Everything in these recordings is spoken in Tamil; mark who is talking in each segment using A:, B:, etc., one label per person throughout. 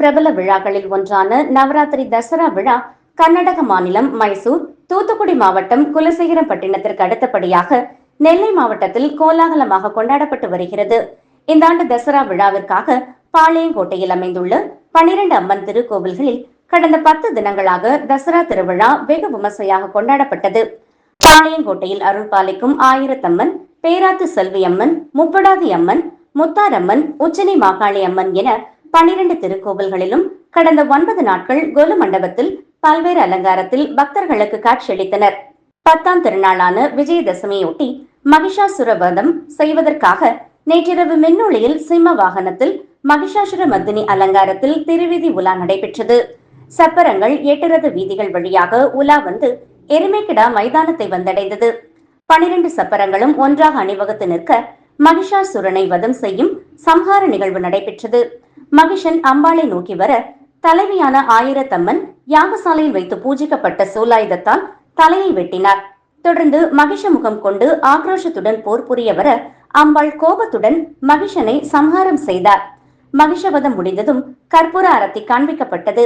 A: பிரபல விழாக்களில் ஒன்றான நவராத்திரி தசரா விழா கர்நாடக மாநிலம் மைசூர் தூத்துக்குடி மாவட்டம் குலசேகரப்பட்டினத்திற்கு அடுத்தபடியாக நெல்லை மாவட்டத்தில் கோலாகலமாக கொண்டாடப்பட்டு வருகிறது. இந்த ஆண்டு தசரா விழாவிற்காக பாளையங்கோட்டையில் அமைந்துள்ள பனிரெண்டு அம்மன் திருக்கோவில்களில் கடந்த பத்து தினங்களாக தசரா திருவிழா வெகு விமர்சையாக கொண்டாடப்பட்டது. பாளையங்கோட்டையில் அருள் பாலிக்கும் ஆயிரத்தம்மன் பேராத்து செல்வி அம்மன் முப்படாதி அம்மன் முத்தாரம்மன் உச்சினி மாகாளி அம்மன் என பனிரெண்டு திருக்கோவில்களிலும் கடந்த ஒன்பது நாட்கள் கொலு மண்டபத்தில் பல்வேறு அலங்காரத்தில் பக்தர்களுக்கு காட்சியளித்தனர். பத்தாம் திருநாளான விஜயதசமியொட்டி மகிஷாசுர வதம் செய்வதற்காக நேற்றிரவு மின்னொளியில் சிம்ம வாகனத்தில் மகிஷாசுர மர்தினி அலங்காரத்தில் திருவீதி உலா நடைபெற்றது. சப்பரங்கள் எட்டுரது வீதிகள் வழியாக உலா வந்து எருமைக்கிடா மைதானத்தை வந்தடைந்தது. பனிரெண்டு சப்பரங்களும் ஒன்றாக அணிவகுத்து நிற்க மகிஷாசுரனை வதம் செய்யும் சம்ஹார நிகழ்வு நடைபெற்றது. மகிஷன் அம்பாளை நோக்கி வர தலைவியான ஆயிரத்தம்மன் யாகசாலையில் வைத்து பூஜிக்கப்பட்ட சூலாயுதத்தால் தலையை வெட்டினார். தொடர்ந்து மகிஷ முகம் கொண்டு ஆக்ரோஷத்துடன் போர் புரிய வர அம்பாள் கோபத்துடன் மகிஷனை சம்ஹாரம் செய்தார். மகிஷவதம் முடிந்ததும் கற்பூர அரத்தி காண்பிக்கப்பட்டது.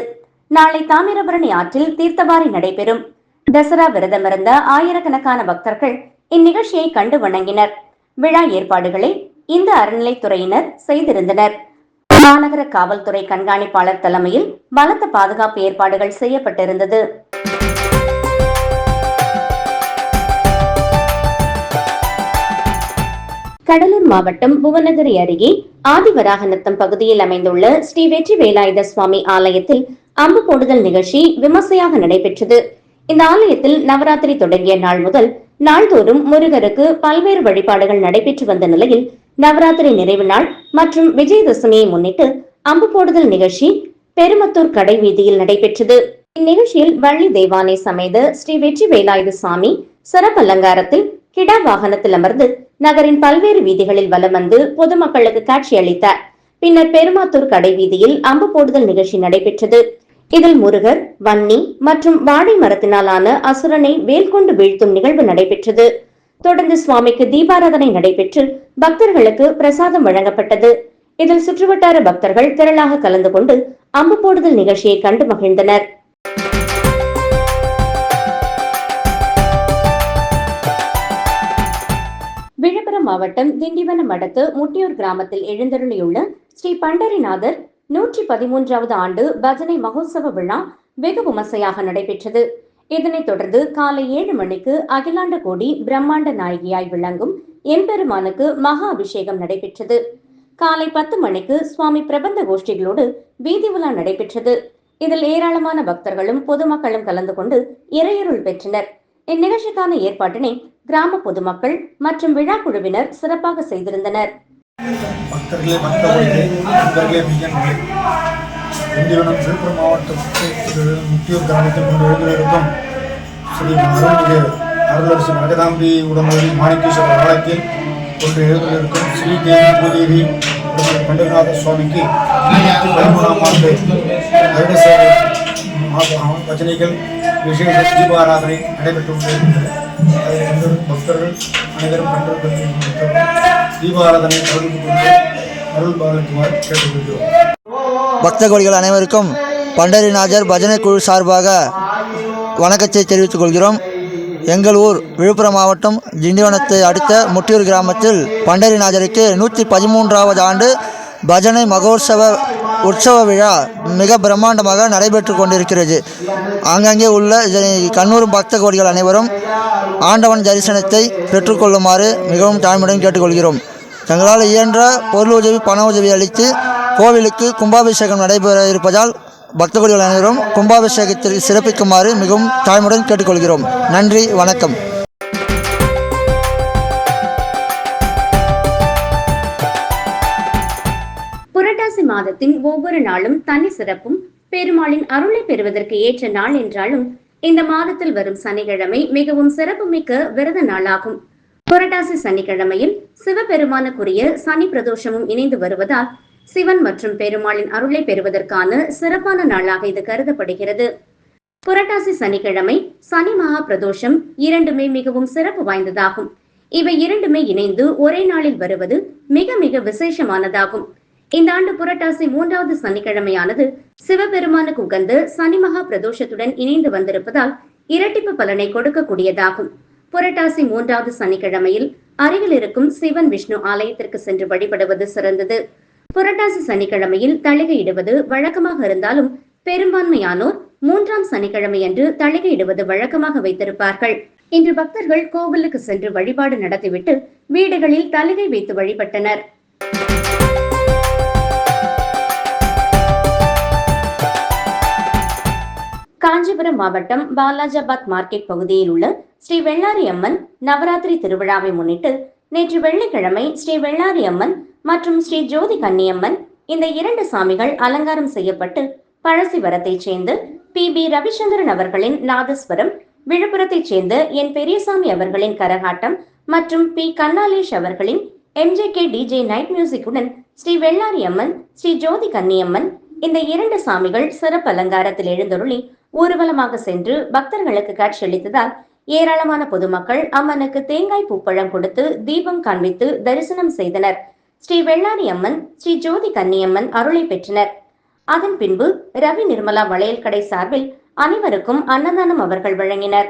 A: நாளை தாமிரபரணி ஆற்றில் தீர்த்தவாரி நடைபெறும். தசரா விரதமிருந்த ஆயிரக்கணக்கான பக்தர்கள் இந்நிகழ்ச்சியை கண்டு வணங்கினர். விழா ஏற்பாடுகளை இந்த அறநிலைத்துறையினர் செய்திருந்தனர். மாநகர காவல்துறை கண்காணிப்பாளர் தலைமையில் பலத்த பாதுகாப்பு ஏற்பாடுகள் செய்யப்பட்டிருந்தது. கடலூர் மாவட்டம் புவனகிரி அருகே ஆதிவராகநத்தம் பகுதியில் அமைந்துள்ள ஸ்ரீ வெற்றி வேலாயுத சுவாமி ஆலயத்தில் அம்பு போடுதல் நிகழ்ச்சி விமர்சையாக நடைபெற்றது. இந்த ஆலயத்தில் நவராத்திரி தொடங்கிய நாள் முதல் நாள்தோறும் முருகருக்கு பல்வேறு வழிபாடுகள் நடைபெற்று வந்த நிலையில் நவராத்திரி நிறைவு நாள் மற்றும் விஜயதசமியை முன்னிட்டு அம்பு போடுதல் நிகழ்ச்சி பெருமத்தூர் கடை வீதியில் நடைபெற்றது. இந்நிகழ்ச்சியில் வள்ளி தேவானை சமேத ஸ்ரீ வெற்றி வேலாயுத சுவாமி சிறப்பு அலங்காரத்தில் கிடா வாகனத்தில் அமர்ந்து நகரின் பல்வேறு வீதிகளில் வலம் வந்து பொதுமக்களுக்கு காட்சி அளித்தார். பின்னர் பெருமாத்தூர் கடை வீதியில் அம்பு போடுதல் நிகழ்ச்சி நடைபெற்றது. இதில் முருகர் வன்னி மற்றும் வாழை மரத்தினாலான அசுரனை வேல் கொண்டு வீழ்த்தும் நிகழ்வு நடைபெற்றது. தொடர்ந்து சுவாமிக்கு தீபாராதனை நடைபெற்று பக்தர்களுக்கு பிரசாதம் வழங்கப்பட்டது. இதில் சுற்றுவட்டார பக்தர்கள் திரளாக கலந்து கொண்டு அம்பு போடுதல் நிகழ்ச்சியை கண்டு மகிழ்ந்தனர். விழுப்புரம் மாவட்டம் திண்டிவனம் அடுத்து முட்டியூர் கிராமத்தில் எழுந்தருளியுள்ள ஸ்ரீ பண்டரிநாதர் நூற்றி பதிமூன்றாவது ஆண்டு பஜனை மகோத்சவ விழா வெகு விமர்சையாக நடைபெற்றது. இதனைத் தொடர்ந்து காலை ஏழு மணிக்கு அகிலாண்ட கோடி பிரம்மாண்ட நாயகியாய் விளங்கும் எம்பெருமானுக்கு மகா அபிஷேகம் நடைபெற்றது. காலை பத்து மணிக்கு சுவாமி பிரபந்த கோஷ்டிகளோடு வீதி உலா நடைபெற்றது. இதில் ஏராளமான பக்தர்களும் பொதுமக்களும் கலந்து கொண்டு இறையருள் பெற்றனர். இந்நிகழ்ச்சிக்கான ஏற்பாட்டினை கிராம பொதுமக்கள் மற்றும் விழா குழுவினர் சிறப்பாக செய்திருந்தனர்.
B: பக்தர்களே திண்டிவனம் விழுப்புரம் மாவட்டத்தில் முக்கியூர் கிராமத்தில் கொண்டு எழுந்திருக்கும் ஸ்ரீ அருள்மிகு அருளரசு மகதாம்பி உடம்படி மாணிக்கேஸ்வரர் ஆலயத்தில் கொண்டு எழுந்திருக்கும் ஸ்ரீ தேவி பூதேவி உடம்படி பண்டரிநாத சுவாமிக்கு பதிமூணாம் ஆண்டு வருடசேவை மாதம் பஜனைகள் விசேஷ தீபாராதனை நடைபெற்று கொண்டிருக்கின்றது அதில் வந்து பக்தர்கள் அனைவரும் கண்டு தீபாராதனை கலந்து கொண்டு அருள் பாலகுமார் கேட்டுக்கொள்கிறோம்.
C: பக்த கோடிகள் அனைவருக்கும் பண்டரிநாதர் பஜனை குழு சார்பாக வணக்கத்தை தெரிவித்துக் கொள்கிறோம். எங்கள் ஊர் விழுப்புரம் மாவட்டம் திண்டிவனத்தை அடுத்த முட்டியூர் கிராமத்தில் பண்டரிநாதருக்கு நூற்றி பதிமூன்றாவது ஆண்டு பஜனை மகோற்சவ உற்சவ விழா மிக பிரம்மாண்டமாக நடைபெற்று கொண்டிருக்கிறது. ஆங்காங்கே உள்ள இதனை கண்ணூரும் பக்த கோடிகள் அனைவரும் ஆண்டவன் தரிசனத்தை பெற்றுக்கொள்ளுமாறு மிகவும் தாழ்மையுடன் கேட்டுக்கொள்கிறோம். தங்களால் இயன்ற பொருள் உதவி பண உதவி அளித்து கோவிலுக்கு கும்பாபிஷேகம் நடைபெற இருப்பதால் பக்த அனைவரும் கும்பாபிஷேகத்தில் சிறப்பிக்குமாறு மிகவும் தாழ்மையுடன் கேட்டுக்கொள்கிறோம். நன்றி வணக்கம்.
A: புரட்டாசி மாதத்தின் ஒவ்வொரு நாளும் தனி சிறப்பும் பெருமாளின் அருளை பெறுவதற்கு ஏற்ற நாள் என்றாலும் இந்த மாதத்தில் வரும் சனிக்கிழமை மிகவும் சிறப்புமிக்க விரத நாளாகும். புரட்டாசி சனிக்கிழமையில் சிவபெருமானுக்குரிய சனி பிரதோஷமும் இணைந்து வருவதால் சிவன் மற்றும் பெருமாளின் அருளை பெறுவதற்கான சிறப்பான நாளாக இது கருதப்படுகிறது. புரட்டாசி சனிக்கிழமை சனி மகா பிரதோஷம் இரண்டுமே மிகவும் சிறப்பு வாய்ந்ததாகும். இவை இரண்டுமே இணைந்து ஒரே நாளில் வருவது மிக மிக விசேஷமானதாகும். இந்த ஆண்டு புரட்டாசி மூன்றாவது சனிக்கிழமையானது சிவபெருமானுக்கு உகந்த சனி மகா பிரதோஷத்துடன் இணைந்து வந்திருப்பதால் இரட்டிப்பு பலனை கொடுக்கக்கூடியதாகும். புரட்டாசி மூன்றாவது சனிக்கிழமையில் அருகில் இருக்கும் சிவன் விஷ்ணு ஆலயத்திற்கு சென்று வழிபடுவது சிறந்தது. புரட்டாசி சனிக்கிழமையில் தளிகையிடுவது வழக்கமாக இருந்தாலும் பெரும்பான்மையானோர் மூன்றாம் சனிக்கிழமையன்று தளிகையிடுவது வழக்கமாக வைத்திருப்பார்கள். இன்று பக்தர்கள் கோவிலுக்கு சென்று வழிபாடு நடத்திவிட்டு வீடுகளில் தளிகை வைத்து வழிபட்டனர். காஞ்சிபுரம் மாவட்டம் பாலாஜாபாத் மார்க்கெட் பகுதியில் உள்ள ஸ்ரீ வெள்ளாரி அம்மன் நவராத்திரி திருவிழாவை முன்னிட்டு நேற்று வெள்ளிக்கிழமை ஸ்ரீ வெள்ளாரி அம்மன் மற்றும் ஸ்ரீ ஜோதி கன்னியம்மன் இந்த இரண்டு சாமிகள் அலங்காரம் செய்யப்பட்டு பழசிவரத்தைச் சேர்ந்து பி. பி. ரவிச்சந்திரன் அவர்களின் நாதஸ்வரம் விழுப்புரத்தைச் சேர்ந்த என் பெரியசாமி அவர்களின் கரகாட்டம் மற்றும் பி. கண்ணாலேஷ் அவர்களின் எம்ஜே கே. டிஜே நைட் மியூசிக்குடன் ஸ்ரீ வெள்ளாரி அம்மன் ஸ்ரீ ஜோதி கன்னியம்மன் இந்த இரண்டு சாமிகள் சிறப்பு அலங்காரத்தில் எழுந்தருளி ஊர்வலமாக சென்று பக்தர்களுக்கு காட்சியளித்ததால் ஏராளமான பொதுமக்கள் அம்மனுக்கு தேங்காய் பூப்பழம் கொடுத்து தீபம் காண்பித்து தரிசனம் செய்தனர். ஸ்ரீ வெள்ளாரி அம்மன் ஸ்ரீ ஜோதி கன்னியம்மன் அருளை பெற்றனர். அதன் பின்பு ரவி நிர்மலா வளையல் கடை சார்பில் அனைவருக்கும் அன்னதானம் அவர்கள் வழங்கினர்.